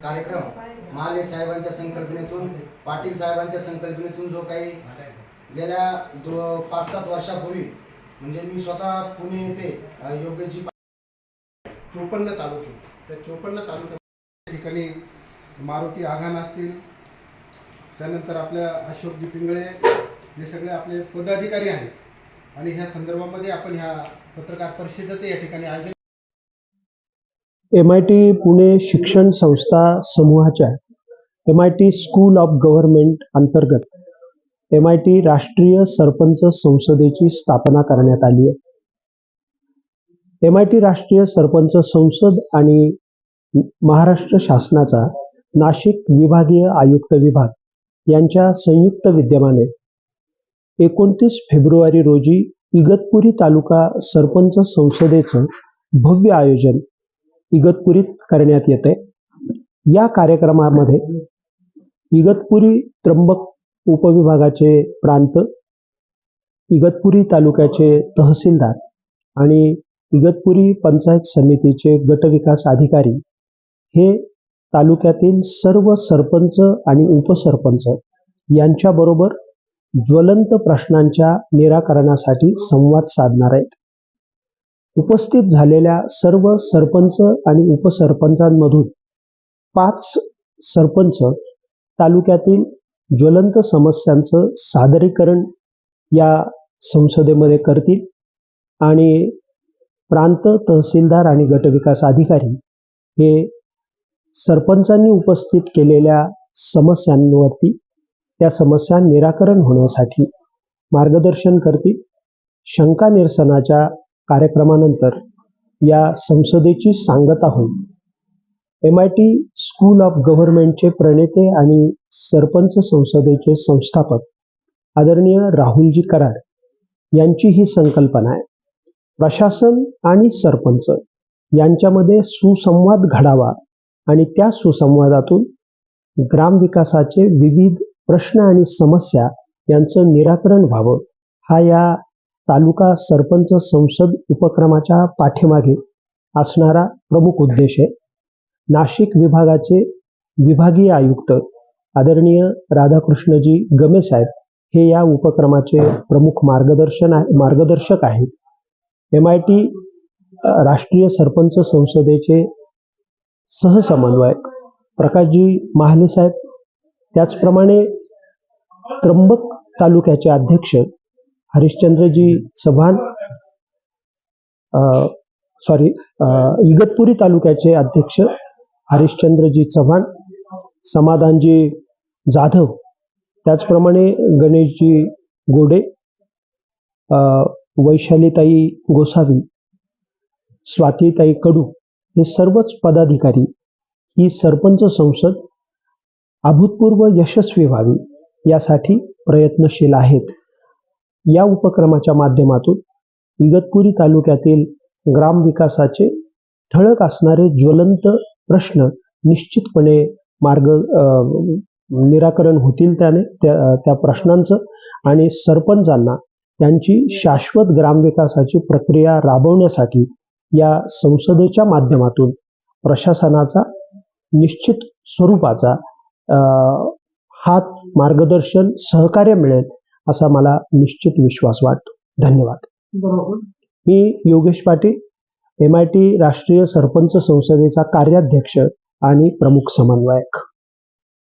कार्यक्रम. महाले साहेबांच्या संकल्पनेतून पाटील साहेबांच्या संकल्पनेतून जो काही गेल्या दो पाच सात वर्षापूर्वी म्हणजे मी स्वतः पुणे येथे योग्यजी चोपन्न तालुके त्या चोपन्न तालुक्या ठिकाणी मारुती आघाण असतील त्यानंतर आपल्या अशोकजी पिंगळे हे सगळे आपले पदाधिकारी आहेत. आणि ह्या संदर्भामध्ये आपण ह्या पत्रकार परिषदेचं या ठिकाणी आयोजन एम आय टी पुणे शिक्षण संस्था समूहाच्या M I T school of government अंतर्गत एम आय टी राष्ट्रीय सरपंच संसदेची स्थापना करण्यात आली आहे. एम आय टी राष्ट्रीय सरपंच संसद आणि महाराष्ट्र शासनाचा नाशिक विभागीय आयुक्त विभाग यांच्या संयुक्त विद्यमाने एकोणतीस फेब्रुवारी रोजी इगतपुरी तालुका सरपंच संसदेचं भव्य आयोजन इगतपुरीत करण्यात येते या कार्यक्रमामध्ये इगतपुरी त्र्यंबक उपविभागाचे प्रांत इगतपुरी तालुक्याचे तहसीलदार आणि इगतपुरी पंचायत समितीचे गटविकास अधिकारी हे तालुक्यातील सर्व सरपंच आणि उपसरपंच यांच्याबरोबर ज्वलंत प्रश्नांच्या निराकरणासाठी संवाद साधणार आहेत. उपस्थित झालेल्या सर्व सरपंच आणि उपसरपंचांमधून पाच सरपंच तालुक्यातील ज्वलंत समस्यांचं सादरीकरण या संसदेमध्ये करतील आणि प्रांत तहसीलदार आणि गटविकास अधिकारी हे सरपंचांनी उपस्थित केलेल्या समस्यांवरती त्या समस्या निराकरण होण्यासाठी मार्गदर्शन करतील. शंका निरसनाच्या कार्यक्रमानंतर या संसदेची सांगता होईल M I T school of गव्हर्नमेंटचे प्रणेते आणि सरपंच संसदेचे संस्थापक आदरणीय राहुलजी कराड यांची ही संकल्पना आहे. प्रशासन आणि सरपंच यांच्यामध्ये सुसंवाद घडावा आणि त्या सुसंवादातून ग्रामविकासाचे विविध प्रश्न आणि समस्या यांचं निराकरण व्हावं हा या तालुका सरपंच संसद उपक्रमाच्या पाठीमागे असणारा प्रमुख उद्देश आहे. नाशिक विभागाचे विभागीय आयुक्त आदरणीय राधाकृष्णजी गमे साहेब हे या उपक्रमाचे प्रमुख मार्गदर्शन आहे मार्गदर्शक आहेत. एम आय टी राष्ट्रीय सरपंच संसदेचे सहसमन्वयक प्रकाशजी महाले साहेब त्याचप्रमाणे त्र्यंबक तालुक्याचे अध्यक्ष हरिश्चंद्रजी चव्हाण सॉरी इगतपुरी तालुक्याचे अध्यक्ष हरिश्चंद्रजी चव्हाण समाधानजी जाधव त्याचप्रमाणे गणेशजी गोडे वैशालीताई गोसावी स्वातीताई कडू हे सर्वच पदाधिकारी ही सरपंच संसद अभूतपूर्व यशस्वी व्हावी यासाठी प्रयत्नशील आहेत. या उपक्रमाच्या माध्यमातून इगतपुरी तालुक्यातील ग्रामविकासाचे ठळक असणारे ज्वलंत प्रश्न निश्चितपणे मार्ग निराकरण होतील त्याने त्या त्या प्रश्नांचं आणि सरपंचांना त्यांची शाश्वत ग्रामविकासाची प्रक्रिया राबवण्यासाठी या संसदेच्या माध्यमातून प्रशासनाचा निश्चित स्वरूपाचा हात मार्गदर्शन सहकार्य मिळेल असा मला निश्चित विश्वास वाटतो. धन्यवाद. मी Yogesh Patil M I T राष्ट्रीय सरपंच संसदेचा कार्याध्यक्ष आणि प्रमुख समन्वयक.